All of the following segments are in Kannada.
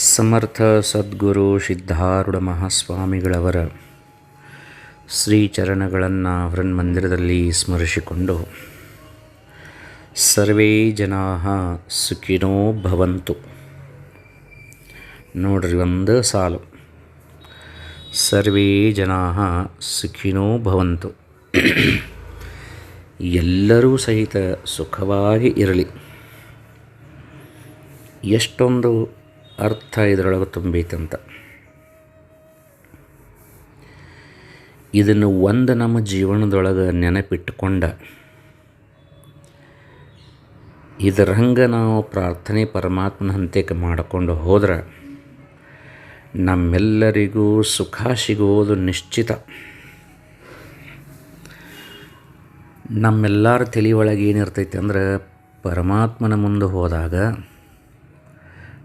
ಸಮರ್ಥ ಸದ್ಗುರು ಸಿದ್ಧಾರೂಢ ಮಹಾಸ್ವಾಮಿಗಳವರ ಶ್ರೀಚರಣಗಳನ್ನು ಮಂದಿರದಲ್ಲಿ ಸ್ಮರಿಸಿಕೊಂಡು, ಸರ್ವೇ ಜನಾ ಸುಖಿನೋ ಭವಂತು. ನೋಡ್ರಿ ಒಂದು ಸಾಲು. ಸರ್ವೇ ಜನಾ ಸುಖಿನೋ ಭವಂತು. ಎಲ್ಲರೂ ಸಹಿತ ಸುಖವಾಗಿ ಇರಲಿ. ಎಷ್ಟೊಂದು ಅರ್ಥ ಇದರೊಳಗೆ ತುಂಬೈತಂತ ಇದನ್ನು ಒಂದು ನಮ್ಮ ಜೀವನದೊಳಗೆ ನೆನಪಿಟ್ಟುಕೊಂಡ ಇದರ ಹಂಗೆ ನಾವು ಪ್ರಾರ್ಥನೆ ಪರಮಾತ್ಮನ ಹಂತಕ್ಕೆ ಮಾಡಿಕೊಂಡು ಹೋದ್ರೆ ನಮ್ಮೆಲ್ಲರಿಗೂ ಸುಖ ಸಿಗುವುದು ನಿಶ್ಚಿತ. ನಮ್ಮೆಲ್ಲರ ತಲೆ ಒಳಗೆ ಏನಿರ್ತೈತೆ ಅಂದ್ರೆ ಪರಮಾತ್ಮನ ಮುಂದೆ ಹೋದಾಗ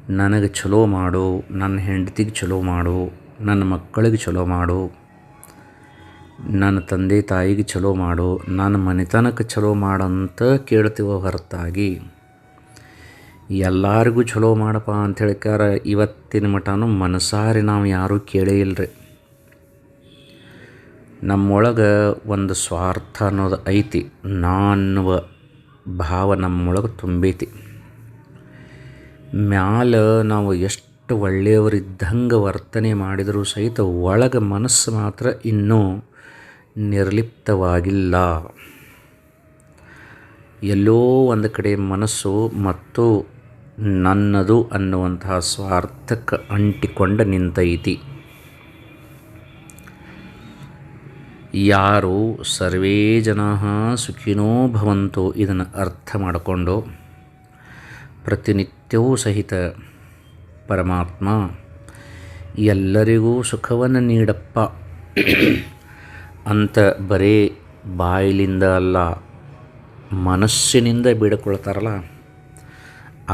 ನನಗೆ ಚಲೋ ಮಾಡು, ನನ್ನ ಹೆಂಡತಿಗೆ ಚಲೋ ಮಾಡು, ನನ್ನ ಮಕ್ಕಳಿಗೆ ಚಲೋ ಮಾಡು, ನನ್ನ ತಂದೆ ತಾಯಿಗೆ ಚಲೋ ಮಾಡು, ನನ್ನ ಮನೆತನಕ್ಕೆ ಚಲೋ ಮಾಡಂತ ಕೇಳ್ತೀವೋ ಹೊರತಾಗಿ. ಎಲ್ಲರಿಗೂ ಚಲೋ ಮಾಡಪ್ಪ ಅಂತ ಹೇಳಿಕಾರ ಇವತ್ತಿನ ಮಟನೂ ಮನಸಾರಿ ನಾವು ಯಾರೂ ಕೇಳೇ ಇಲ್ಲರಿ ನಮ್ಮೊಳಗೆ ಒಂದು ಸ್ವಾರ್ಥ ಅನ್ನೋದು ಐತಿ ನಾ ಅನ್ನುವ ಭಾವ ನಮ್ಮೊಳಗೆ ತುಂಬೈತಿ. ಮ್ಯಾಲ ನಾವು ಎಷ್ಟು ಒಳ್ಳೆಯವರಿದ್ದಂಗೆ ವರ್ತನೆ ಮಾಡಿದರೂ ಸಹಿತ ಒಳಗೆ ಮನಸ್ಸು ಮಾತ್ರ ಇನ್ನೂ ನಿರ್ಲಿಪ್ತವಾಗಿಲ್ಲ. ಎಲ್ಲೋ ಒಂದು ಕಡೆ ಮನಸ್ಸು ಮತ್ತು ನನ್ನದು ಅನ್ನುವಂತಹ ಸ್ವಾರ್ಥಕ್ಕೆ ಅಂಟಿಕೊಂಡ ನಿಂತೈತಿ. ಯಾರು ಸರ್ವೇ ಜನ ಸುಖಿನೋ ಭವಂತು ಇದನ್ನು ಅರ್ಥ ಮಾಡಿಕೊಂಡು ಪ್ರತಿನಿತ್ಯವೂ ಸಹಿತ ಪರಮಾತ್ಮ, ಎಲ್ಲರಿಗೂ ಸುಖವನ್ನು ನೀಡಪ್ಪ. ಅಂತ ಬರೀ ಬಾಯಿಲಿಂದ ಅಲ್ಲ, ಮನಸ್ಸಿನಿಂದ ಬೇಡಿಕೊಳ್ತಾರಲ್ಲ,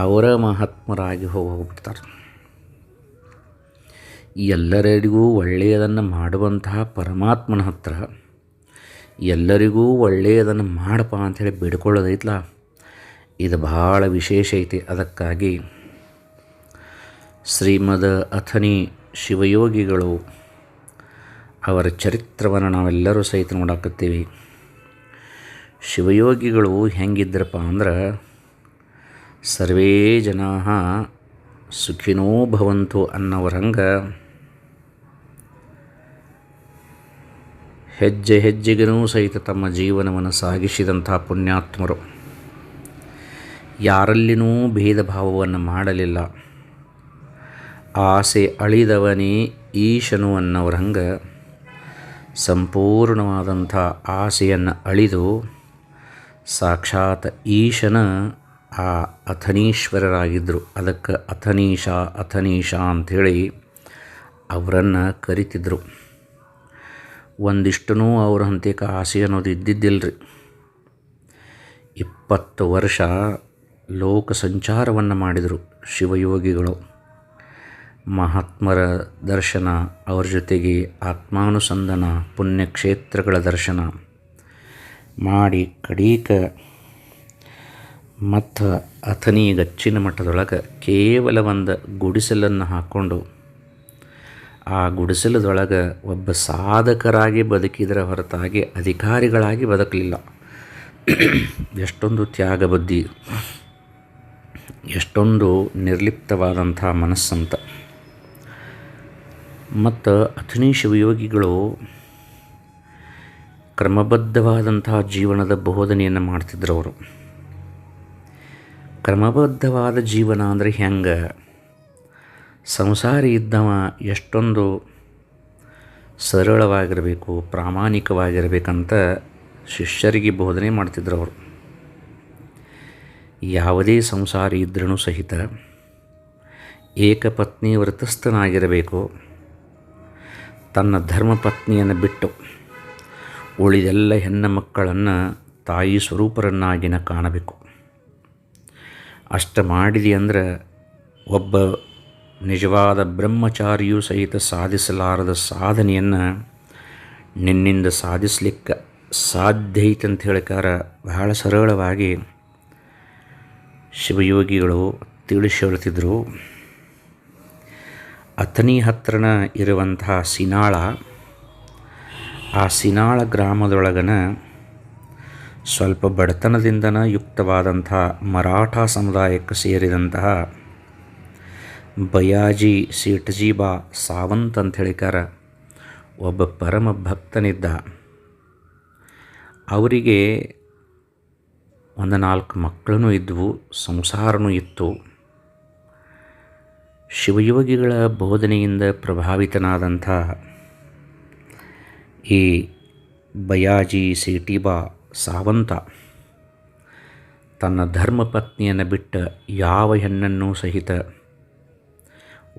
ಅವರ ಮಹಾತ್ಮರಾಗಿ ಹೋಗ್ಬಿಡ್ತಾರೆ. ಎಲ್ಲರಿಗೂ ಒಳ್ಳೆಯದನ್ನು ಮಾಡುವಂತಹ ಪರಮಾತ್ಮನ ಹತ್ರ, ಎಲ್ಲರಿಗೂ ಒಳ್ಳೆಯದನ್ನು ಮಾಡಪ್ಪ ಅಂಥೇಳಿ ಬೇಡ್ಕೊಳ್ಳೋದೈತಲ್ಲ ಇದು ಬಹಳ ವಿಶೇಷ ಐತಿ. ಅದಕ್ಕಾಗಿ ಶ್ರೀಮದ ಅಥನಿ ಶಿವಯೋಗಿಗಳು ಅವರ ಚರಿತ್ರವನ್ನು ನಾವೆಲ್ಲರೂ ಸಹಿತ ನೋಡಾಕತ್ತೀವಿ. ಶಿವಯೋಗಿಗಳು ಹೆಂಗಿದ್ರಪ್ಪ ಅಂದ್ರೆ ಸರ್ವೇ ಜನಾ ಸುಖಿನೋ ಭವಂತು ಅನ್ನೋರ ಹಂಗೆ ಹೆಜ್ಜೆ ಹೆಜ್ಜೆಗೂ ಸಹಿತ ತಮ್ಮ ಜೀವನವನ್ನು ಸಾಗಿಸಿದಂಥ ಪುಣ್ಯಾತ್ಮರು. ಯಾರಲ್ಲಿನೂ ಭೇದ ಭಾವವನ್ನು ಮಾಡಲಿಲ್ಲ. ಆಸೆ ಅಳಿದವನೇ ಈಶನು ಅನ್ನೋರ ಹಂಗೆ ಸಂಪೂರ್ಣವಾದಂಥ ಆಸೆಯನ್ನು ಅಳಿದು ಸಾಕ್ಷಾತ್ ಈಶನ ಆ ಅಥನೀಶ್ವರರಾಗಿದ್ದರು. ಅದಕ್ಕೆ ಅಥನೀಶ ಅಥನೀಶ ಅಂಥೇಳಿ ಅವರನ್ನು ಕರಿತಿದ್ರು. ಒಂದಿಷ್ಟೂ ಅವ್ರ ಹಂತಕ್ಕೆ ಆಸೆ ಅನ್ನೋದು ಇದ್ದಿದ್ದಿಲ್ಲರಿ ಇಪ್ಪತ್ತು ವರ್ಷ ಲೋಕ ಸಂಚಾರವನ್ನು ಮಾಡಿದರು ಶಿವಯೋಗಿಗಳು. ಮಹಾತ್ಮರ ದರ್ಶನ, ಅವರ ಜೊತೆಗೆ ಆತ್ಮಾನುಸಂಧಾನ ಪುಣ್ಯಕ್ಷೇತ್ರಗಳ ದರ್ಶನ ಮಾಡಿ ಕಡೀಕ ಮತ್ತು ಅಥನಿ ಗಚ್ಚಿನ ಮಠದೊಳಗೆ ಕೇವಲ ಒಂದು ಗುಡಿಸಲನ್ನು ಹಾಕ್ಕೊಂಡು ಆ ಗುಡಿಸಲದೊಳಗೆ ಒಬ್ಬ ಸಾಧಕರಾಗಿ ಬದುಕಿದರ ಹೊರತಾಗಿ ಅಧಿಕಾರಿಗಳಾಗಿ ಬದುಕಲಿಲ್ಲ. ಎಷ್ಟೊಂದು ತ್ಯಾಗ ಬುದ್ಧಿ ಎಷ್ಟೊಂದು ನಿರ್ಲಿಪ್ತವಾದಂಥ ಮನಸ್ಸಂತ. ಮತ್ತು ಅಥಣಿ ಶಿವಯೋಗಿಗಳು ಕ್ರಮಬದ್ಧವಾದಂತಹ ಜೀವನದ ಬೋಧನೆಯನ್ನು ಮಾಡ್ತಿದ್ರು ಅವರು. ಕ್ರಮಬದ್ಧವಾದ ಜೀವನ ಅಂದರೆ ಹೆಂಗೆ? ಸಂಸಾರಿ ಇದ್ದವ ಎಷ್ಟೊಂದು ಸರಳವಾಗಿರಬೇಕು, ಪ್ರಾಮಾಣಿಕವಾಗಿರಬೇಕಂತ ಶಿಷ್ಯರಿಗೆ ಬೋಧನೆ ಮಾಡ್ತಿದ್ರು ಅವರು. ಯಾವುದೇ ಸಂಸಾರಿ ಇದ್ರೂ ಸಹಿತ ಏಕಪತ್ನಿ ವ್ರತಸ್ಥನಾಗಿರಬೇಕು ತನ್ನ ಧರ್ಮಪತ್ನಿಯನ್ನು ಬಿಟ್ಟು ಉಳಿದೆಲ್ಲ ಹೆಣ್ಣು ಮಕ್ಕಳನ್ನು ತಾಯಿ ಸ್ವರೂಪರನ್ನಾಗಿನ ಕಾಣಬೇಕು. ಅಷ್ಟು ಮಾಡಿದೆ ಅಂದ್ರೆ ಒಬ್ಬ ನಿಜವಾದ ಬ್ರಹ್ಮಚಾರಿಯೂ ಸಹಿತ ಸಾಧಿಸಲಾರದ ಸಾಧನೆಯನ್ನು ನಿನ್ನಿಂದ ಸಾಧಿಸಲಿಕ್ಕೆ ಸಾಧ್ಯ ಐತೆ ಅಂತ ಹೇಳಿಕಾರ ಬಹಳ ಸರಳವಾಗಿ ಶಿವಯೋಗಿಗಳು ತಿಳಿಸಿ ಹೇಳ್ತಿದ್ರು ಅಥನಿ ಹತ್ರನ ಇರುವಂತಹ ಸಿನಾಳ, ಆ ಸಿನಾಳ ಗ್ರಾಮದೊಳಗನ ಸ್ವಲ್ಪ ಬಡತನದಿಂದನ ಯುಕ್ತವಾದಂತಹ ಮರಾಠ ಸಮುದಾಯಕ್ಕೆ ಸೇರಿದಂತಹ ಬಯಾಜಿ ಸೇಠಜೀಬಾ ಸಾವಂತ್ ಅಂತ ಹೇಳಿಕಾರ ಒಬ್ಬ ಪರಮ ಭಕ್ತನಿದ್ದ. ಅವರಿಗೆ ಒಂದು ನಾಲ್ಕು ಮಕ್ಕಳೂ ಇದ್ವು, ಸಂಸಾರನೂ ಇತ್ತು. ಶಿವಯೋಗಿಗಳ ಬೋಧನೆಯಿಂದ ಪ್ರಭಾವಿತನಾದಂಥ ಈ ಬಯಾಜಿ ಸೇಟಿಬಾ ಸಾವಂತ ತನ್ನ ಧರ್ಮಪತ್ನಿಯನ್ನು ಬಿಟ್ಟ ಯಾವ ಹೆಣ್ಣನ್ನೂ ಸಹಿತ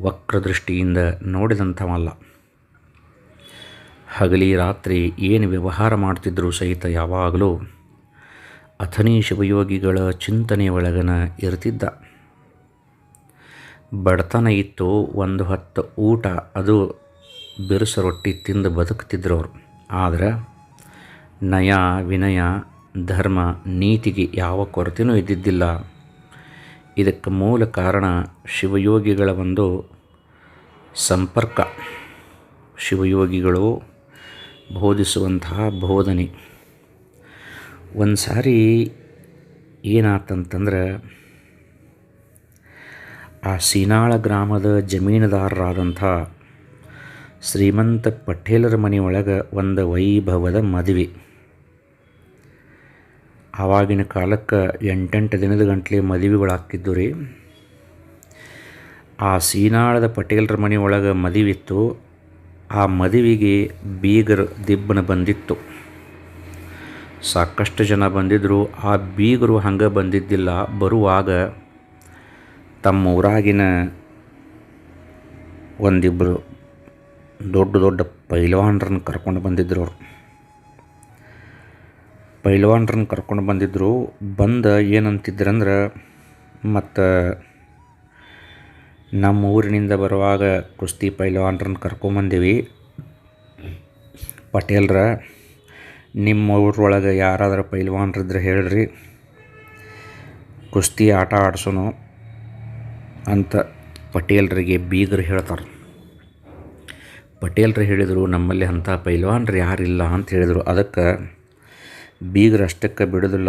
ವಕ್ರದೃಷ್ಟಿಯಿಂದ ನೋಡಿದಂಥವಲ್ಲ. ಹಗಲಿ ರಾತ್ರಿ ಏನು ವ್ಯವಹಾರ ಮಾಡ್ತಿದ್ರೂ ಸಹಿತ ಯಾವಾಗಲೂ ಅಥಣಿ ಶಿವಯೋಗಿಗಳ ಚಿಂತನೆ ಒಳಗನ ಇರ್ತಿದ್ದ. ಬಡತನ ಇತ್ತು ಒಂದು ಹತ್ತು ಊಟ, ಅದು ಬಿರುಸ ರೊಟ್ಟಿ ತಿಂದು ಬದುಕ್ತಿದ್ರು ಅವರು ಆದರೆ ನಯ, ವಿನಯ, ಧರ್ಮ, ನೀತಿಗೆ ಯಾವ ಕೊರತೆಯೂ ಇದ್ದಿದ್ದಿಲ್ಲ. ಇದಕ್ಕೆ ಮೂಲ ಕಾರಣ ಶಿವಯೋಗಿಗಳ ಒಂದು ಸಂಪರ್ಕ. ಶಿವಯೋಗಿಗಳು ಬೋಧಿಸುವಂತಹ ಬೋಧನೆ. ಒಂದು ಸಾರಿ ಏನಾತಂತಂದ್ರೆ, ಆ ಸೀನಾಳ ಗ್ರಾಮದ ಜಮೀನುದಾರರಾದಂಥ ಶ್ರೀಮಂತ ಪಟೇಲರ ಮನೆಯೊಳಗೆ ಒಂದು ವೈಭವದ ಮದುವೆ. ಆವಾಗಿನ ಕಾಲಕ್ಕೆ ಎಂಟೆಂಟು ದಿನದ ಗಂಟ್ಲೆ ಮದುವೆಗಳಾಗ್ತಿದ್ದು ರೀ. ಆ ಸೀನಾಳದ ಪಟೇಲರ ಮನೆಯೊಳಗೆ ಮದುವಿತ್ತು. ಆ ಮದುವೆಗೆ ಬೀಗರ ದಿಬ್ಬನ ಬಂದಿತ್ತು. ಸಾಕಷ್ಟು ಜನ ಬಂದಿದ್ದರು ಆ ಬೀಗರು ಹಂಗೆ ಬಂದಿದ್ದಿಲ್ಲ. ಬರುವಾಗ ತಮ್ಮ ಊರಾಗಿನ ಒಂದಿಬ್ಬರು ದೊಡ್ಡ ದೊಡ್ಡ ಪೈಲ್ವಾನ್ರನ್ನ ಕರ್ಕೊಂಡು ಬಂದಿದ್ದರು ಅವರು. ಪೈಲ್ವಾನ್ರನ್ನ ಕರ್ಕೊಂಡು ಬಂದಿದ್ದರು ಬಂದ ಏನಂತಿದ್ರಂದ್ರೆ, ಮತ್ತು ನಮ್ಮ ಊರಿನಿಂದ ಬರುವಾಗ ಕುಸ್ತಿ ಪೈಲ್ವಾನ್ರನ್ನ ಕರ್ಕೊಂಬಂದೀವಿ. ಪಟೇಲ್ರ ನಿಮ್ಮ ಊರೊಳಗೆ ಯಾರಾದರೂ ಪೈಲ್ವಾನ್ರಿದ್ರೆ ಹೇಳ್ರಿ. ಕುಸ್ತಿ ಆಟ ಆಡ್ಸೋನು ಅಂತ ಪಟೇಲ್ರಿಗೆ ಬೀಗರು ಹೇಳ್ತಾರೆ. ಪಟೇಲ್ರು ಹೇಳಿದರು, ನಮ್ಮಲ್ಲಿ ಅಂಥ ಪೈಲ್ವಾನ್ರು ಯಾರಿಲ್ಲ ಅಂತ ಹೇಳಿದರು. ಅದಕ್ಕೆ ಬೀಗರು ಅಷ್ಟಕ್ಕೆ ಬಿಡೋದಿಲ್ಲ.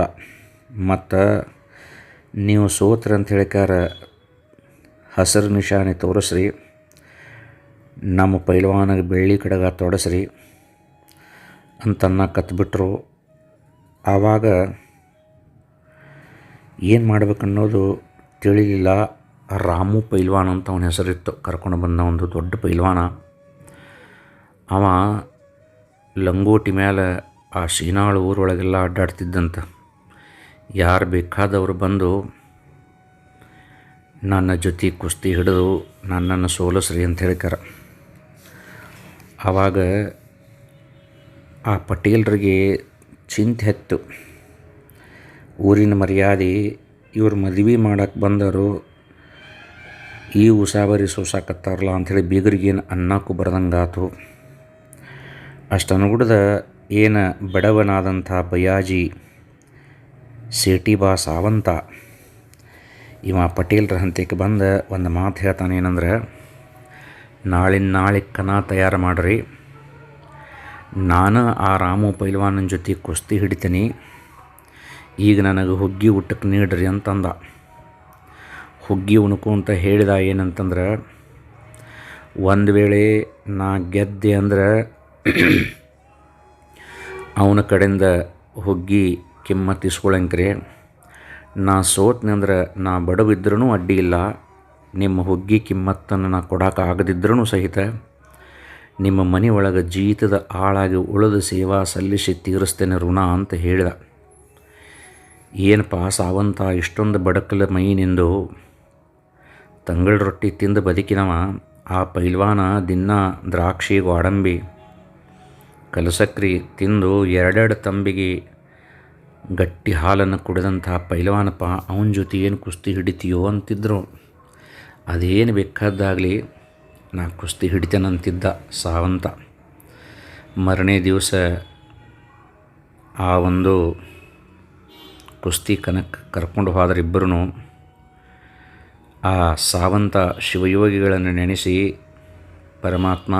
ಮತ್ತು ನೀವು ಸೋತ್ರ ಅಂತ ಹೇಳಿಕಾರ ಹಸಿರು ನಿಶಾನೆ ತೋರಿಸ್ರಿ. ನಮ್ಮ ಪೈಲ್ವಾನಿಗೆ ಬೆಳ್ಳಿ ಕಡಗ ತೊಡಸ್ರಿ. ಅಂತನ್ನ ಕತ್ಬಿಟ್ರು. ಆವಾಗ ಏನು ಮಾಡ್ಬೇಕನ್ನೋದು ತಿಳಿಲಿಲ್ಲ. ರಾಮು ಪೈಲ್ವಾನ್ ಅಂತ ಅವನ ಹೆಸರಿತ್ತು. ಕರ್ಕೊಂಡು ಬಂದ ಒಂದು ದೊಡ್ಡ ಪೈಲ್ವಾನ. ಅವ ಲಂಗೋಟಿ ಮೇಲೆ ಆ ಶೀನಾಳ ಊರೊಳಗೆಲ್ಲ ಅಡ್ಡಾಡ್ತಿದ್ದಂತ. ಯಾರು ಬೇಕಾದವರು ಬಂದು ನನ್ನ ಜೊತೆ ಕುಸ್ತಿ ಹಿಡಿದು ನನ್ನನ್ನು ಸೋಲಸ್ರಿ ಅಂತ ಹೇಳ್ಕಾರ ಆವಾಗ ಆ ಪಟೇಲ್ರಿಗೆ ಚಿಂತೆ ಹೆತ್ತು. ಊರಿನ ಮರ್ಯಾದೆ ಇವ್ರು ಮದುವೆ ಮಾಡಕ್ಕೆ ಬಂದರು ಈ ಉಸಾಬರಿ ಸೋಸಾಕತ್ತಾರಲ್ಲ ಅಂಥೇಳಿ ಬೀಗರಿಗೇನು ಅನ್ನಕ್ಕೂ ಬರ್ದಂಗಾತು. ಅಷ್ಟನುಗುಡ್ದ ಏನು ಬಡವನಾದಂಥ ಬಯಾಜಿ ಸೇಟಿಬಾ ಸಾವಂತ. ಇವ ಪಟೇಲ್ರ ಹಂತಕ್ಕೆ ಬಂದ ಒಂದು ಮಾತು ಹೇಳ್ತಾನೆ ಏನಂದ್ರೆ ನಾಳಿನ ನಾಳೆ ಕನ ತಯಾರು ಮಾಡಿರಿ. ನಾನು ಆ ರಾಮು ಪೈಲ್ವಾನನ ಜೊತೆ ಕುಸ್ತಿ ಹಿಡಿತೀನಿ. ಈಗ ನನಗೆ ಹುಗ್ಗಿ ಊಟಕ್ಕೆ ನೀಡ್ರಿ ಅಂತಂದ. ಹುಗ್ಗಿ ಉಣುಕು ಅಂತ ಹೇಳಿದ ಏನಂತಂದ್ರೆ, ಒಂದು ವೇಳೆ ನಾ ಗೆದ್ದೆ ಅಂದ್ರೆ ಅವನ ಕಡೆಯಿಂದ ಹುಗ್ಗಿ ಕೆಮ್ಮ ಇಸ್ಕೊಳಂಕ್ರಿ. ನಾ ಸೋತ್ನೆ ಅಂದ್ರೆ ನಾ ಬಡವಿದ್ರೂ ಅಡ್ಡಿ ಇಲ್ಲ. ನಿಮ್ಮ ಹುಗ್ಗಿ ಕಿಮ್ಮತ್ತನ್ನು ನಾ ಕೊಡೋಕೆ ಆಗದಿದ್ರೂ ಸಹಿತ ನಿಮ್ಮ ಮನೆ ಒಳಗೆ ಜೀತದ ಆಳಾಗಿ ಉಳಿದ ಸೇವಾ ಸಲ್ಲಿಸಿ ತೀರಿಸ್ತೇನೆ ಋಣ ಅಂತ ಹೇಳಿದ. ಏನಪ್ಪ ಸಾವಂತ, ಇಷ್ಟೊಂದು ಬಡಕಲ ಮೈನಿಂದು ತಂಗಳ ರೊಟ್ಟಿ ತಿಂದು ಬದುಕಿನವ, ಆ ಪೈಲ್ವಾನ ದಿನ ದ್ರಾಕ್ಷಿ ಗೋಡಂಬಿ ಕಲಸಕ್ರಿ ತಿಂದು ಎರಡೆರಡು ತಂಬಿಗೆ ಗಟ್ಟಿ ಹಾಲನ್ನು ಕುಡಿದಂಥ ಪೈಲ್ವಾನಪ್ಪ, ಅವನ ಜೊತೆ ಏನು ಕುಸ್ತಿ ಹಿಡಿತೀಯೋ ಅಂತಿದ್ರು. ಅದೇನು ಬೇಕಾದಾಗಲಿ ನಾ ಕುಸ್ತಿ ಹಿಡಿತೇನಂತಿದ್ದ ಸಾವಂತ. ಮರನೇ ದಿವಸ ಆ ಒಂದು ಕುಸ್ತಿ ಕನಕ್ ಕರ್ಕೊಂಡು ಹೋದರಿಬ್ಬರೂ ಆ ಸಾವಂತ ಶಿವಯೋಗಿಗಳನ್ನು ನೆನೆಸಿ, ಪರಮಾತ್ಮ,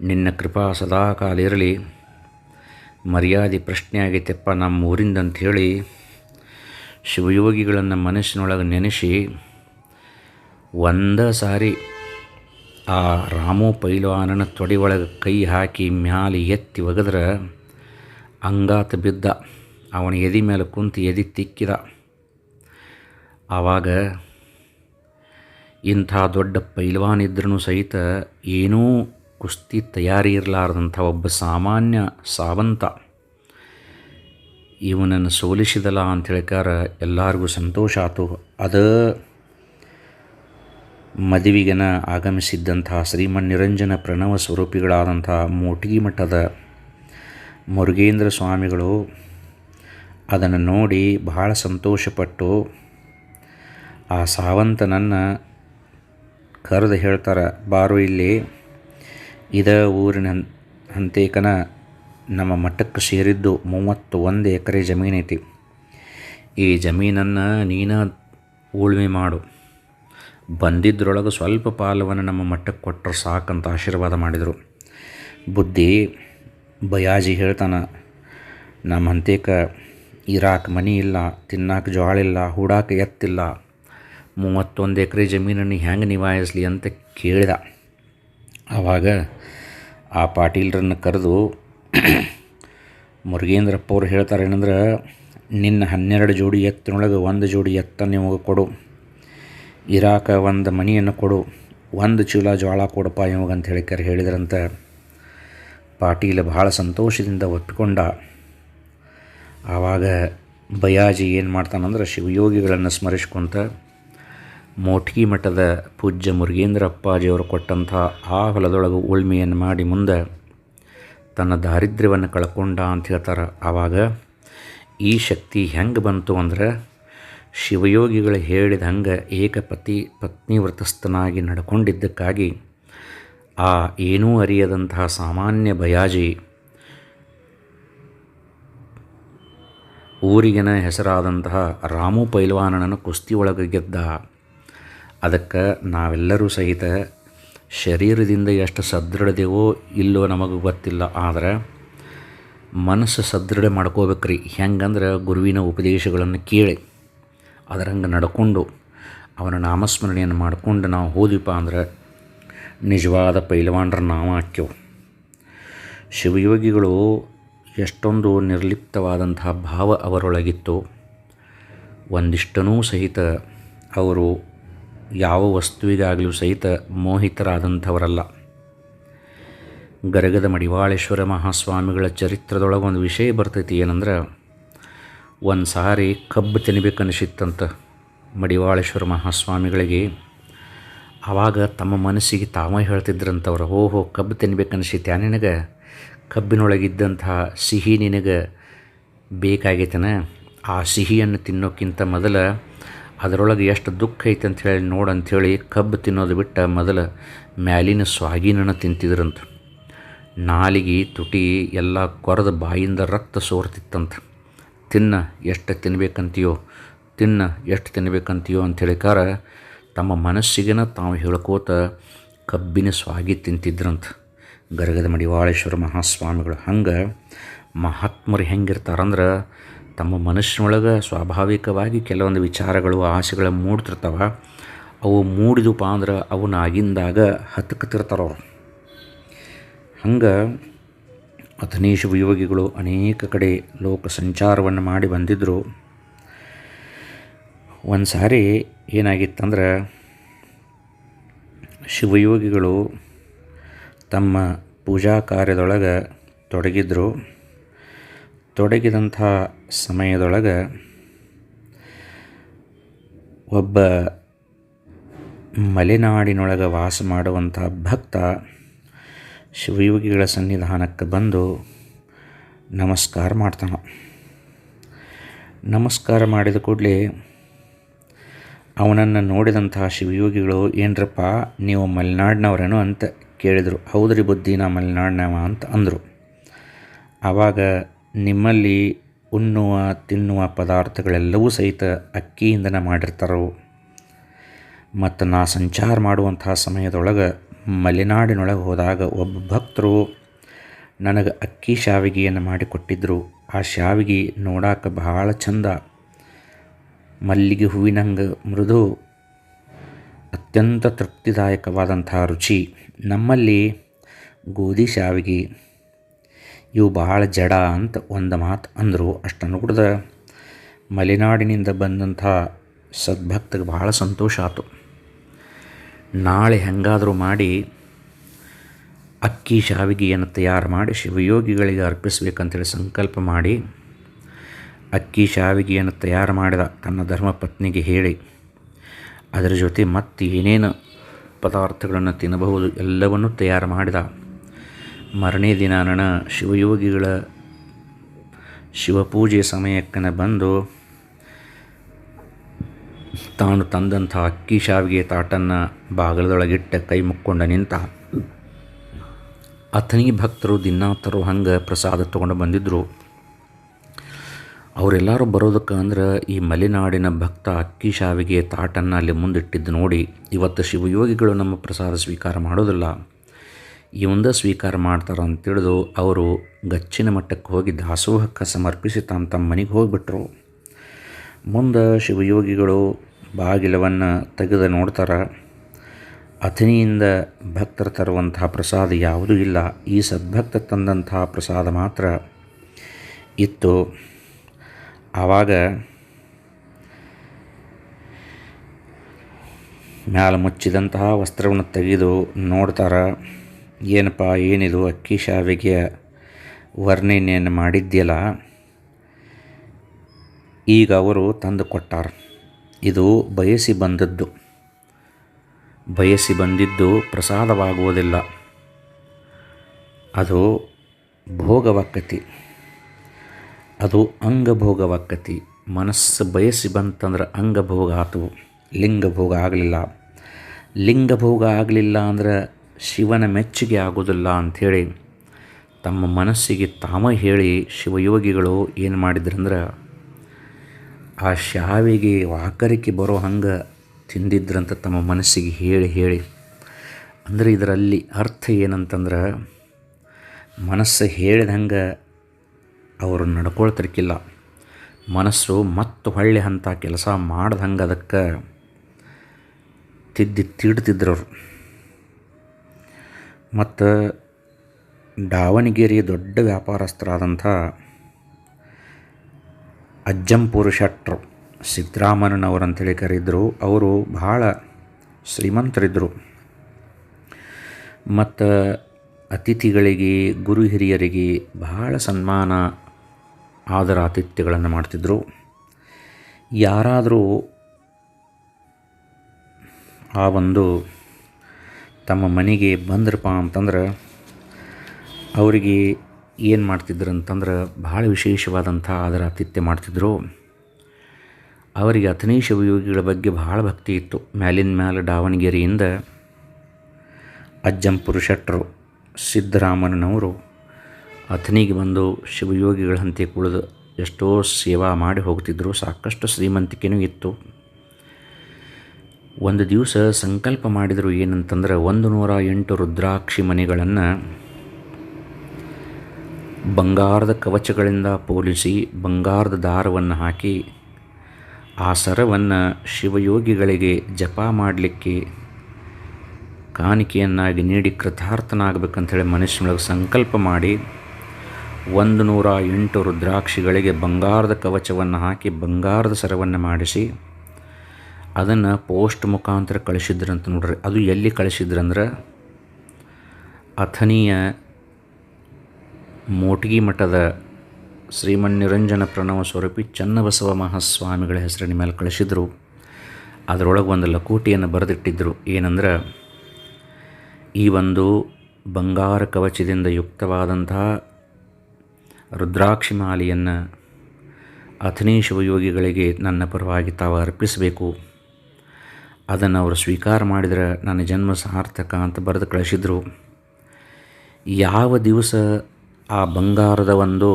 ನಿನ್ನ ಕೃಪಾ ಸದಾಕಾಲ ಇರಲಿ, ಮರ್ಯಾದೆ ಪ್ರಶ್ನೆ ಆಗೈತೆಪ್ಪ ನಮ್ಮ ಊರಿಂದ ಅಂಥೇಳಿ ಶಿವಯೋಗಿಗಳನ್ನು ಮನಸ್ಸಿನೊಳಗೆ ನೆನೆಸಿ, ಒಂದ ಸಾರಿ ಆ ರಾಮು ಪೈಲ್ವಾನನ ತೊಡಿ ಒಳಗೆ ಕೈ ಹಾಕಿ ಮ್ಯಾಲೆ ಎತ್ತಿ ಒಗೆದ್ರೆ ಅಂಗಾತ ಬಿದ್ದ. ಅವನ ಎದಿ ಮೇಲೆ ಕುಂತು ಎದೆ ತಿಕ್ಕಿದ. ಆವಾಗ ಇಂಥ ದೊಡ್ಡ ಪೈಲ್ವಾನ್ ಇದ್ರೂ ಸಹಿತ ಏನೂ ಕುಸ್ತಿ ತಯಾರಿ ಇರಲಾರ್ದಂಥ ಒಬ್ಬ ಸಾಮಾನ್ಯ ಸಾವಂತ. ಇವನನ್ನು ಸೋಲಿಸಿದಲ್ಲ ಅಂತ ಹೇಳಿಕಾರ ಎಲ್ಲರಿಗೂ ಸಂತೋಷ ಆಯಿತು ಅದ ಮದುವೆಗೆನ ಆಗಮಿಸಿದ್ದಂತಹ ಶ್ರೀಮನ್ ನಿರಂಜನ ಪ್ರಣವ ಸ್ವರೂಪಿಗಳಾದಂತಹ ಮೋಟಿಗಿ ಮಠದ ಮುರುಗೇಂದ್ರ ಸ್ವಾಮಿಗಳು ಅದನ್ನು ನೋಡಿ ಬಹಳ ಸಂತೋಷಪಟ್ಟು ಆ ಸಾವಂತನನ್ನು ಕರೆದು ಹೇಳ್ತಾರೆ, ಬಾರು ಇಲ್ಲಿ, ಇದ ಊರಿನ ಹಂತೇಕನ ನಮ್ಮ ಮಠಕ್ಕೆ ಸೇರಿದ್ದು ಮೂವತ್ತು ಒಂದು ಎಕರೆ ಜಮೀನೈತಿ. ಈ ಜಮೀನನ್ನು ನೀನು ಉಳುಮೆ ಮಾಡು. ಬಂದಿದ್ರೊಳಗೆ ಸ್ವಲ್ಪ ಪಾಲವನ್ನು ನಮ್ಮ ಮಟ್ಟಕ್ಕೆ ಕೊಟ್ಟರೆ ಸಾಕಂತ ಆಶೀರ್ವಾದ ಮಾಡಿದರು. ಬುದ್ಧಿ, ಬಯಾಜಿ ಹೇಳ್ತಾನೆ ನಮ್ಮ ಹಂತೇಕ ಇರಾಕ ಮನಿ ಇಲ್ಲ, ತಿನ್ನಾಕ ಜೋಳಿಲ್ಲ ಹೂಡಾಕ ಎತ್ತಿಲ್ಲ ಮೂವತ್ತೊಂದು ಎಕರೆ ಜಮೀನನ್ನು ಹೆಂಗೆ ನಿಭಾಯಿಸಲಿ ಅಂತ ಕೇಳಿದ. ಆವಾಗ ಆ ಪಾಟೀಲ್ರನ್ನು ಕರೆದು ಮುರುಗೇಂದ್ರಪ್ಪ ಅವ್ರು ಹೇಳ್ತಾರೆ ಏನಂದ್ರೆ, ನಿನ್ನ ಹನ್ನೆರಡು ಜೋಡಿ ಎತ್ತಿನೊಳಗೆ ಒಂದು ಜೋಡಿ ಎತ್ತ ನಿಮಗೆ ಕೊಡು. ಇರಾಕ ಒಂದು ಮನಿಯನ್ನು ಕೊಡು, ಒಂದು ಚೀಲ ಜೋಳ ಕೊಡಪ್ಪ ಇವಾಗ ಅಂತ ಹೇಳಿಕರ್ ಹೇಳಿದ್ರಂತ ಪಾಟೀಲ್ ಭಾಳ ಸಂತೋಷದಿಂದ ಒಪ್ಪಿಕೊಂಡ. ಆವಾಗ ಬಯಾಜಿ ಏನು ಮಾಡ್ತಾನಂದ್ರೆ ಶಿವಯೋಗಿಗಳನ್ನು ಸ್ಮರಿಸ್ಕೊಂತ ಮೋಟ್ಗಿ ಮಠದ ಪೂಜ್ಯ ಮುರುಗೇಂದ್ರ ಅಪ್ಪಾಜಿಯವರು ಕೊಟ್ಟಂಥ ಆ ಹೊಲದೊಳಗೆ ಉಳ್ಮೆಯನ್ನು ಮಾಡಿ ಮುಂದೆ ತನ್ನ ದಾರಿದ್ರ್ಯವನ್ನು ಕಳ್ಕೊಂಡ ಅಂತ ಹೇಳ್ತಾರೆ. ಆವಾಗ ಈ ಶಕ್ತಿ ಹೆಂಗೆ ಬಂತು ಅಂದ್ರೆ ಶಿವಯೋಗಿಗಳು ಹೇಳಿದ ಹಂಗೆ ಏಕಪತಿ ಪತ್ನಿ ವ್ರತಸ್ಥನಾಗಿ ನಡ್ಕೊಂಡಿದ್ದಕ್ಕಾಗಿ ಆ ಏನೂ ಅರಿಯದಂತಹ ಸಾಮಾನ್ಯ ಬಯಾಜಿ ಊರಿಗಿನ ಹೆಸರಾದಂತಹ ರಾಮು ಪೈಲ್ವಾನನನ್ನು ಕುಸ್ತಿ ಒಳಗೆ ಗೆದ್ದ. ಅದಕ್ಕೆ ನಾವೆಲ್ಲರೂ ಸಹಿತ ಶರೀರದಿಂದ ಎಷ್ಟು ಸದೃಢದೆವೋ ಇಲ್ಲೋ ನಮಗೆ ಗೊತ್ತಿಲ್ಲ. ಆದರೆ ಮನಸ್ಸು ಸದೃಢ ಮಾಡ್ಕೋಬೇಕ್ರಿ. ಹೆಂಗಂದ್ರೆ ಗುರುವಿನ ಉಪದೇಶಗಳನ್ನು ಕೇಳಿ. ಅದರಂಗೆ ನಡ್ಕೊಂಡು ಅವನ ನಾಮಸ್ಮರಣೆಯನ್ನು ಮಾಡಿಕೊಂಡು ನಾವು ಹೋದಿಪ್ಪ ಅಂದ್ರೆ ನಿಜವಾದ ಪೈಲವಾನ್ರ ನಾಮ ಹಾಕ್ಯವು. ಶಿವಯೋಗಿಗಳು ಎಷ್ಟೊಂದು ನಿರ್ಲಿಪ್ತವಾದಂತಹ ಭಾವ ಅವರೊಳಗಿತ್ತು. ಒಂದಿಷ್ಟನೂ ಸಹಿತ ಅವರು ಯಾವ ವಸ್ತುವಿಗಾಗಲೂ ಸಹಿತ ಮೋಹಿತರಾದಂಥವರಲ್ಲ. ಗರಗದ ಮಡಿವಾಳೇಶ್ವರ ಮಹಾಸ್ವಾಮಿಗಳ ಚರಿತ್ರದೊಳಗೆ ಒಂದು ವಿಷಯ ಬರ್ತೈತಿ ಏನಂದ್ರೆ ಒಂದು ಸಾರಿ ಕಬ್ಬು ತಿನ್ನಬೇಕನ್ನಿಸಿತ್ತಂತ ಮಡಿವಾಳೇಶ್ವರ ಮಹಾಸ್ವಾಮಿಗಳಿಗೆ. ಆವಾಗ ತಮ್ಮ ಮನಸ್ಸಿಗೆ ತಾವೇ ಹೇಳ್ತಿದ್ರಂತವ್ರು, ಓಹೋ, ಕಬ್ಬು ತಿನ್ಬೇಕನ್ನಿಸಿತ್ಯಾ ನಿನಗೆ? ಕಬ್ಬಿನೊಳಗಿದ್ದಂತಹ ಸಿಹಿ ನಿನಗೆ ಬೇಕಾಗೈತನ? ಆ ಸಿಹಿಯನ್ನು ತಿನ್ನೋಕ್ಕಿಂತ ಮೊದಲ ಅದರೊಳಗೆ ಎಷ್ಟು ದುಃಖ ಐತೆ ಅಂಥೇಳಿ ನೋಡಂಥೇಳಿ ಕಬ್ಬು ತಿನ್ನೋದು ಬಿಟ್ಟು ಮೊದಲು ಮ್ಯಾಲಿನ ಸ್ವಾಗಿನನ್ನು ತಿಂತಿದ್ರಂತ. ನಾಲಿಗೆ ತುಟಿ ಎಲ್ಲ ಕೊರದ ಬಾಯಿಂದ ರಕ್ತ ಸೋರ್ತಿತ್ತಂತ. ತಿನ್ನ ಎಷ್ಟು ತಿನ್ಬೇಕಂತೀಯೋ, ತಿನ್ನ ಎಷ್ಟು ತಿನ್ಬೇಕಂತೀಯೋ ಅಂಥೇಳಿಕಾರ ತಮ್ಮ ಮನಸ್ಸಿಗೆನ ತಾವು ಹೇಳ್ಕೋತ ಕಬ್ಬಿನ ಸ್ವಾಗಿ ತಿಂತಿದ್ರಂತ. ಗರಗದ ಮಡಿವಾಳೇಶ್ವರ ಮಹಾಸ್ವಾಮಿಗಳು ಹಂಗೆ ಮಹಾತ್ಮರು ಹೆಂಗಿರ್ತಾರಂದ್ರೆ ತಮ್ಮ ಮನಸ್ಸಿನೊಳಗೆ ಸ್ವಾಭಾವಿಕವಾಗಿ ಕೆಲವೊಂದು ವಿಚಾರಗಳು, ಆಸೆಗಳು ಮೂಡ್ತಿರ್ತಾವೆ. ಅವು ಮೂಡಿದಪ್ಪ ಅಂದ್ರೆ ಅವನ್ನ ಆಗಿಂದಾಗ ಹತ್ತಕತ್ತಿರ್ತಾರೆ ಅವರು. ಹಂಗೆ ಅಥನೀಶ ಯೋಗಿಗಳು ಅನೇಕ ಕಡೆ ಲೋಕ ಸಂಚಾರವನ್ನು ಮಾಡಿ ಬಂದಿದ್ದರು. ಒಂದು ಸಾರಿ ಏನಾಗಿತ್ತಂದ್ರೆ, ಶಿವಯೋಗಿಗಳು ತಮ್ಮ ಪೂಜಾ ಕಾರ್ಯದೊಳಗೆ ತೊಡಗಿದ್ರು. ತೊಡಗಿದಂಥ ಸಮಯದೊಳಗೆ ಒಬ್ಬ ಮಲೆನಾಡಿನೊಳಗೆ ವಾಸ ಮಾಡುವಂಥ ಭಕ್ತ ಶಿವಯೋಗಿಗಳ ಸನ್ನಿಧಾನಕ್ಕೆ ಬಂದು ನಮಸ್ಕಾರ ಮಾಡ್ತಾನೆ. ನಮಸ್ಕಾರ ಮಾಡಿದ ಕೂಡಲೇ ಅವನನ್ನು ನೋಡಿದಂತಹ ಶಿವಯೋಗಿಗಳು, ಏನರಪ್ಪ, ನೀವು ಮಲೆನಾಡಿನವರೇನು ಅಂತ ಕೇಳಿದರು. ಹೌದ್ರಿ ಬುದ್ಧಿ, ನಾ ಮಲೆನಾಡಿನವ ಅಂತ ಅಂದರು. ಆವಾಗ ನಿಮ್ಮಲ್ಲಿ ಉಣ್ಣುವ, ತಿನ್ನುವ ಪದಾರ್ಥಗಳೆಲ್ಲವೂ ಸಹಿತ ಅಕ್ಕಿಯಿಂದನೇ ಮಾಡಿರ್ತಾರೋ? ಮತ್ತು ನಾ ಸಂಚಾರ ಮಾಡುವಂತಹ ಸಮಯದೊಳಗೆ ಮಲೆನಾಡಿನೊಳಗೆ ಹೋದಾಗ ಒಬ್ಬ ಭಕ್ತರು ನನಗೆ ಅಕ್ಕಿ ಶಾವಿಗೆಯನ್ನು ಮಾಡಿಕೊಟ್ಟಿದ್ದರು ಆ ಶಾವಿಗೆ ನೋಡಾಕ ಭಾಳ ಚಂದ. ಮಲ್ಲಿಗೆ ಹೂವಿನಂಗೆ ಮೃದು. ಅತ್ಯಂತ ತೃಪ್ತಿದಾಯಕವಾದಂಥ ರುಚಿ. ನಮ್ಮಲ್ಲಿ ಗೋಧಿ ಶಾವಿಗೆ ಇವು ಭಾಳ ಜಡ ಅಂತ ಒಂದು ಮಾತು ಅಂದರು. ಅಷ್ಟನ್ನು ಕುಡ್ದ ಮಲೆನಾಡಿನಿಂದ ಬಂದಂಥ ಸದ್ಭಕ್ತಗೆ ಭಾಳ ಸಂತೋಷ ಆಯ್ತು ನಾಳೆ ಹೆಂಗಾದರೂ ಮಾಡಿ ಅಕ್ಕಿ ಶಾವಿಗೆಯನ್ನು ತಯಾರು ಮಾಡಿ ಶಿವಯೋಗಿಗಳಿಗೆ ಅರ್ಪಿಸಬೇಕಂತೇಳಿ ಸಂಕಲ್ಪ ಮಾಡಿ ಅಕ್ಕಿ ಶಾವಿಗೆಯನ್ನು ತಯಾರು ಮಾಡಿದ ತನ್ನ ಧರ್ಮಪತ್ನಿಗೆ ಹೇಳಿ, ಅದರ ಜೊತೆ ಮತ್ತೆ ಏನೇನು ಪದಾರ್ಥಗಳನ್ನು ತಿನ್ನಬಹುದು ಎಲ್ಲವನ್ನೂ ತಯಾರು ಮಾಡಿದ. ಮರನೇ ದಿನ ನನ್ನ ಶಿವಯೋಗಿಗಳ ಶಿವಪೂಜೆ ಸಮಯಕ್ಕನ ಬಂದು ತಾನು ತಂದಂಥ ಅಕ್ಕಿ ಶಾವಿಗೆ ತಾಟನ್ನು ಬಾಗಿಲದೊಳಗಿಟ್ಟ ಕೈ ಮುಕ್ಕೊಂಡ ನಿಂತ ಅಥನಿ ಭಕ್ತರು ದಿನ ತರೋ ಹಂಗೆ ಪ್ರಸಾದ ತೊಗೊಂಡು ಬಂದಿದ್ದರು ಅವರೆಲ್ಲರೂ ಬರೋದಕ್ಕೆ ಅಂದ್ರೆ ಈ ಮಲೆನಾಡಿನ ಭಕ್ತ ಅಕ್ಕಿ ಶಾವಿಗೆ ತಾಟನ್ನು ಅಲ್ಲಿ ಮುಂದಿಟ್ಟಿದ್ದು ನೋಡಿ ಇವತ್ತು ಶಿವಯೋಗಿಗಳು ನಮ್ಮ ಪ್ರಸಾದ ಸ್ವೀಕಾರ ಮಾಡೋದಿಲ್ಲ. ಇವಂದ ಸ್ವೀಕಾರ ಮಾಡ್ತಾರ ಅಂತ ತಿಳಿದು ಅವರು ಗಚ್ಚಿನ ಮಟ್ಟಕ್ಕೆ ಹೋಗಿ ದಾಸೋಹಕ್ಕೆ ಸಮರ್ಪಿಸಿ ತಮ್ಮ ತಮ್ಮ ಮನೆಗೆ ಹೋಗಿಬಿಟ್ರು. ಮುಂದೆ ಶಿವಯೋಗಿಗಳು ಬಾಗಿಲವನ್ನು ತೆಗೆದು ನೋಡ್ತಾರೆ. ಅಥನಿಯಿಂದ ಭಕ್ತರು ತರುವಂತಹ ಪ್ರಸಾದ ಯಾವುದೂ ಇಲ್ಲ. ಈ ಸದ್ಭಕ್ತ ತಂದಂತಹ ಪ್ರಸಾದ ಮಾತ್ರ ಇತ್ತು. ಆವಾಗ ಮ್ಯಾಲ ಮುಚ್ಚಿದಂತಹ ವಸ್ತ್ರವನ್ನು ತೆಗೆದು ನೋಡ್ತಾರೆ. ಏನಪ್ಪ ಏನಿದು? ಅಕ್ಕಿ ಶಾವಿಗೆಯ ವರ್ಣನೆಯನ್ನು ಮಾಡಿದ್ಯಲ್ಲ? ಈಗ ಅವರು ತಂದು ಕೊಟ್ಟಾರ. ಇದು ಬಯಸಿ ಬಂದದ್ದು. ಬಯಸಿ ಬಂದಿದ್ದು ಪ್ರಸಾದವಾಗುವುದಿಲ್ಲ. ಅದು ಭೋಗವಾಕ್ಕತಿ. ಅದು ಅಂಗಭೋಗವಾಕ್ಕತಿ. ಮನಸ್ಸು ಬಯಸಿ ಬಂತಂದ್ರೆ ಅಂಗಭೋಗ ಆತು. ಲಿಂಗಭೋಗ ಆಗಲಿಲ್ಲ. ಲಿಂಗಭೋಗ ಆಗಲಿಲ್ಲ ಅಂದ್ರೆ ಶಿವನ ಮೆಚ್ಚುಗೆ ಆಗೋದಿಲ್ಲ ಅಂಥೇಳಿ ತಮ್ಮ ಮನಸ್ಸಿಗೆ ತಾಮ ಹೇಳಿ ಶಿವಯೋಗಿಗಳು ಏನು ಮಾಡಿದ್ರಂದ್ರೆ ಆ ಶಾವಿಗೆ ವಾಕರಿಕೆ ಬರೋ ಹಂಗೆ ತಿಂದಿದ್ರಂತ ತಮ್ಮ ಮನಸ್ಸಿಗೆ ಹೇಳಿ ಹೇಳಿ. ಅಂದರೆ ಇದರಲ್ಲಿ ಅರ್ಥ ಏನಂತಂದ್ರೆ ಮನಸ್ಸು ಹೇಳಿದಂಗೆ ಅವರು ನಡ್ಕೊಳ್ತಿರ್ಕಿಲ್ಲ. ಮನಸ್ಸು ಮತ್ತು ಹೊಳ್ಳಿ ಅಂತ ಕೆಲಸ ಮಾಡ್ದಂಗೆ ಅದಕ್ಕೆ ತಿದ್ದಿ ಅವರು ಮತ್ತು ದಾವಣಗೆರೆ ದೊಡ್ಡ ವ್ಯಾಪಾರಸ್ಥರಾದಂಥ ಅಜ್ಜಂಪುರ ಶೆಟ್ರು ಸಿದ್ದರಾಮಣ್ಣನವರು ಅಂತೇಳಿ ಕರೀದ್ರು. ಅವರು ಭಾಳ ಶ್ರೀಮಂತರಿದ್ದರು ಮತ್ತು ಅತಿಥಿಗಳಿಗೆ, ಗುರು ಹಿರಿಯರಿಗೆ ಬಹಳ ಸನ್ಮಾನ, ಆದರ ಆತಿಥ್ಯಗಳನ್ನು ಮಾಡ್ತಿದ್ದರು ಯಾರಾದರೂ ಆ ಒಂದು ತಮ್ಮ ಮನೆಗೆ ಬಂದ್ರಪ್ಪ ಅಂತಂದ್ರೆ, ಅವರಿಗೆ ಏನು ಮಾಡ್ತಿದ್ರು ಅಂತಂದ್ರೆ ಭಾಳ ವಿಶೇಷವಾದಂಥ ಅದರ ಆತಿಥ್ಯ ಮಾಡ್ತಿದ್ರು. ಅವರಿಗೆ ಅಥನೇಶ ಶಿವಯೋಗಿಗಳ ಬಗ್ಗೆ ಭಾಳ ಭಕ್ತಿ ಇತ್ತು. ಮ್ಯಾಲಿನ ಮ್ಯಾಲೆ ದಾವಣಗೆರೆಯಿಂದ ಅಜ್ಜಂಪುರ ಶೆಟ್ಟರು ಸಿದ್ದರಾಮನವರು ಅಥನಿಗೆ ಬಂದು ಶಿವಯೋಗಿಗಳ ಹಂತೆ ಕುಳಿದು ಎಷ್ಟೋ ಸೇವಾ ಮಾಡಿ ಹೋಗ್ತಿದ್ರು. ಸಾಕಷ್ಟು ಶ್ರೀಮಂತಿಕೆಯೂ ಇತ್ತು. ಒಂದು ದಿವಸ ಸಂಕಲ್ಪ ಮಾಡಿದರು ಏನಂತಂದ್ರೆ ಒಂದು ನೂರ ಎಂಟು ರುದ್ರಾಕ್ಷಿ ಮನೆಗಳನ್ನು ಬಂಗಾರದ ಕವಚಗಳಿಂದ ಪೋಲಿಸಿ ಬಂಗಾರದ ದಾರವನ್ನು ಹಾಕಿ, ಆ ಸರವನ್ನು ಶಿವಯೋಗಿಗಳಿಗೆ ಜಪ ಮಾಡಲಿಕ್ಕೆ ಕಾಣಿಕೆಯನ್ನಾಗಿ ನೀಡಿ ಕೃತಾರ್ಥನಾಗಬೇಕಂಥೇಳಿ ಮನುಷ್ಯನೊಳಗೆ ಸಂಕಲ್ಪ ಮಾಡಿ, ಒಂದು ನೂರ ಎಂಟು ರುದ್ರಾಕ್ಷಿಗಳಿಗೆ ಬಂಗಾರದ ಕವಚವನ್ನು ಹಾಕಿ ಬಂಗಾರದ ಸರವನ್ನು ಮಾಡಿಸಿ, ಅದನ್ನು ಪೋಸ್ಟ್ ಮುಖಾಂತರ ಕಳಿಸಿದ್ರಂತ ನೋಡ್ರಿ. ಅದು ಎಲ್ಲಿ ಕಳಿಸಿದ್ರಂದ್ರೆ ಅಥನೀಯ ಮೋಟಗಿ ಮಠದ ಶ್ರೀಮನ್ನಿರಂಜನ ಪ್ರಣವ ಸ್ವರೂಪಿ ಚನ್ನಬಸವ ಮಹಾಸ್ವಾಮಿಗಳ ಹೆಸರಿನ ಮೇಲೆ ಕಳಿಸಿದರು. ಅದರೊಳಗೆ ಒಂದು ಲಕೋಟಿಯನ್ನು ಬರೆದಿಟ್ಟಿದ್ದರು ಏನಂದ್ರೆ, ಈ ಒಂದು ಬಂಗಾರ ಕವಚದಿಂದ ಯುಕ್ತವಾದಂತಹ ರುದ್ರಾಕ್ಷಿ ಮಾಲೆಯನ್ನು ಅಥನಿ ಶಿವಯೋಗಿಗಳಿಗೆ ನನ್ನ ಪರವಾಗಿ ತಾವು ಅರ್ಪಿಸಬೇಕು. ಅದನ್ನು ಅವರು ಸ್ವೀಕಾರ ಮಾಡಿದರೆ ನನ್ನ ಜನ್ಮ ಸಾರ್ಥಕ ಅಂತ ಬರೆದು ಕಳಿಸಿದರು. ಯಾವ ದಿವಸ ಆ ಬಂಗಾರದ ಒಂದು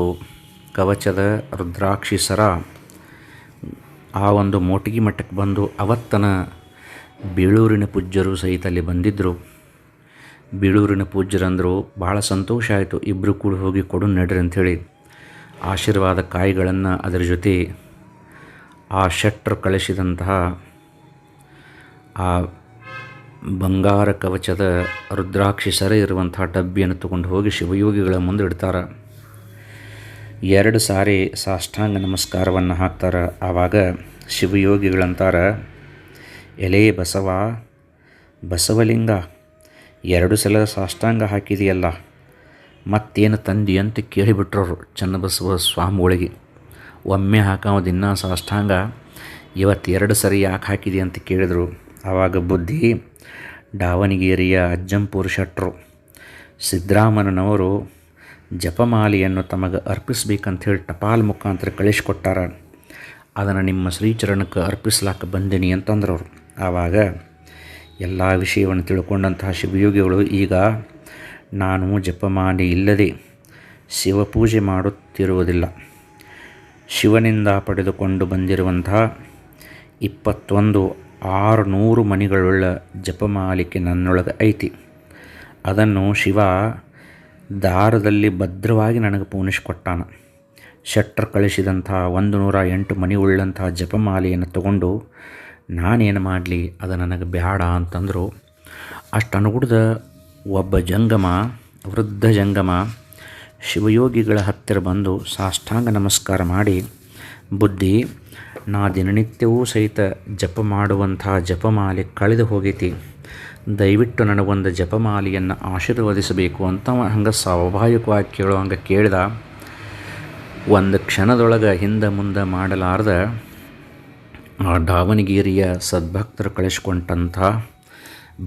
ಕವಚದ ರುದ್ರಾಕ್ಷಿ ಸರ ಆ ಒಂದು ಮೋಟಗಿ ಮಠಕ್ಕೆ ಬಂದು ಅವತ್ತನ ಬೀಳೂರಿನ ಪೂಜ್ಯರು ಸಹಿತ ಅಲ್ಲಿ ಬಂದಿದ್ದರು ಬೀಳೂರಿನ ಪೂಜ್ಯರಂದರು ಭಾಳ ಸಂತೋಷ ಆಯಿತು. ಇಬ್ಬರು ಕೂಡ ಹೋಗಿ ಕೊಡು ನಡ್ರಿ ಅಂಥೇಳಿ ಆಶೀರ್ವಾದ ಕಾಯಿಗಳನ್ನು ಅದರ ಜೊತೆ ಆ ಶೆಟ್ರು ಕಳಿಸಿದಂತಹ ಆ ಬಂಗಾರ ಕವಚದ ರುದ್ರಾಕ್ಷಿ ಸರ ಇರುವಂತಹ ಡಬ್ಬಿಯನ್ನು ತಗೊಂಡು ಹೋಗಿ ಶಿವಯೋಗಿಗಳ ಮುಂದೆ ಇಡ್ತಾರೆ. ಎರಡು ಸಾರಿ ಸಾಷ್ಟಾಂಗ ನಮಸ್ಕಾರವನ್ನು ಹಾಕ್ತಾರೆ. ಆವಾಗ ಶಿವಯೋಗಿಗಳಂತಾರ, ಎಲೆ ಬಸವ, ಬಸವಲಿಂಗ, ಎರಡು ಸಲ ಸಾಷ್ಟಾಂಗ ಹಾಕಿದೆಯಲ್ಲ, ಮತ್ತೇನು ತಂದಿ ಅಂತ ಕೇಳಿಬಿಟ್ರವರು ಚನ್ನಬಸವ ಸ್ವಾಮಿಗಳಿಗೆ ಒಮ್ಮೆ ಹಾಕಾವ ದಿನ ಸಾಷ್ಟಾಂಗ ಇವತ್ತು ಎರಡು ಸರಿ ಯಾಕೆ ಹಾಕಿದೆ ಅಂತ ಕೇಳಿದರು. ಆವಾಗ ಬುದ್ಧಿ ದಾವಣಗೆರೆಯ ಅಜ್ಜಂಪುರ ಶೆಟ್ರು. ಸಿದ್ದರಾಮನವರು ಜಪಮಾಲೆಯನ್ನು ತಮಗೆ ಅರ್ಪಿಸ್ಬೇಕಂತ ಹೇಳಿ ಟಪಾಲ್ ಮುಖಾಂತರ ಕಳಿಸ್ಕೊಟ್ಟಾರ. ಅದನ್ನು ನಿಮ್ಮ ಶ್ರೀಚರಣಕ್ಕೆ ಅರ್ಪಿಸ್ಲಾಕ ಬಂದೀನಿ ಅಂತಂದ್ರು ಅವರು ಆವಾಗ ಎಲ್ಲ ವಿಷಯವನ್ನು ತಿಳ್ಕೊಂಡಂತಹ ಶಿವಯೋಗಿಗಳು, ಈಗ ನಾನು ಜಪಮಾಲೆ ಇಲ್ಲದೆ ಶಿವಪೂಜೆ ಮಾಡುತ್ತಿರುವುದಿಲ್ಲ. ಶಿವನಿಂದ ಪಡೆದುಕೊಂಡು ಬಂದಿರುವಂತಹ ಇಪ್ಪತ್ತೊಂದು ಆರುನೂರು ಮಣಿಗಳುಳ್ಳ ಜಪಮಾಲಿಕೆ ನನ್ನೊಳಗೆ ಐತಿ. ಅದನ್ನು ಶಿವ ದಾರದಲ್ಲಿ ಭದ್ರವಾಗಿ ನನಗೆ ಪೂನಿಸಿಕೊಟ್ಟಾನ. ಶೆಟ್ಟರ್ ಕಳಿಸಿದಂಥ ಒಂದು ನೂರ ಎಂಟು ಮಣಿ ಉಳ್ಳಂತಹ ಜಪಮಾಲೆಯನ್ನು ತಗೊಂಡು ನಾನೇನು ಮಾಡಲಿ, ಅದು ನನಗೆ ಬೇಡ ಅಂತಂದರು ಅಷ್ಟು ಅನುಗುಡ್ದ ಒಬ್ಬ ಜಂಗಮ, ವೃದ್ಧ ಜಂಗಮ, ಶಿವಯೋಗಿಗಳ ಹತ್ತಿರ ಬಂದು ಸಾಷ್ಟಾಂಗ ನಮಸ್ಕಾರ ಮಾಡಿ, ಬುದ್ಧಿ ನಾ ದಿನನಿತ್ಯವೂ ಸಹಿತ ಜಪ ಮಾಡುವಂಥ ಜಪಮಾಲೆ ಕಳೆದು ಹೋಗೈತಿ. ದಯವಿಟ್ಟು ನನಗೊಂದು ಜಪಮಾಲೆಯನ್ನು ಆಶೀರ್ವದಿಸಬೇಕು ಅಂತ ಹಂಗೆ ಸ್ವಾಭಾವಿಕವಾಗಿ ಕೇಳೋ ಹಂಗೆ ಕೇಳಿದ. ಒಂದು ಕ್ಷಣದೊಳಗೆ ಹಿಂದೆ ಮುಂದೆ ಮಾಡಲಾರ್ದ ಆ ದಾವಣಗೆರೆಯ ಸದ್ಭಕ್ತರು ಕಳಿಸ್ಕೊಂಡಂಥ,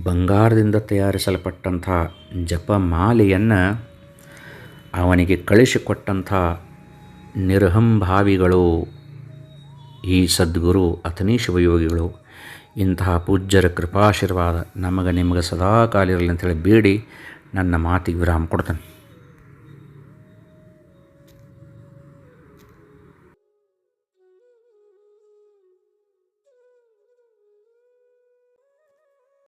ಬಂಗಾರದಿಂದ ತಯಾರಿಸಲ್ಪಟ್ಟಂಥ ಜಪಮಾಲೆಯನ್ನು ಅವನಿಗೆ ಕಳಿಸಿಕೊಟ್ಟಂಥ ನಿರ್ಹಂಭಾವಿಗಳು ಈ ಸದ್ಗುರು ಅಥನಿ ಶಿವಯೋಗಿಗಳು, ಇಂತಹ ಪೂಜ್ಯರ ಕೃಪಾಶೀರ್ವಾದ ನಮಗೆ ನಿಮಗೆ ಸದಾ ಕಾಲಿರಲಿ ಅಂತೇಳಿ ಬೇಡಿ ನನ್ನ ಮಾತಿಗೆ ವಿರಾಮ ಕೊಡ್ತಾನೆ.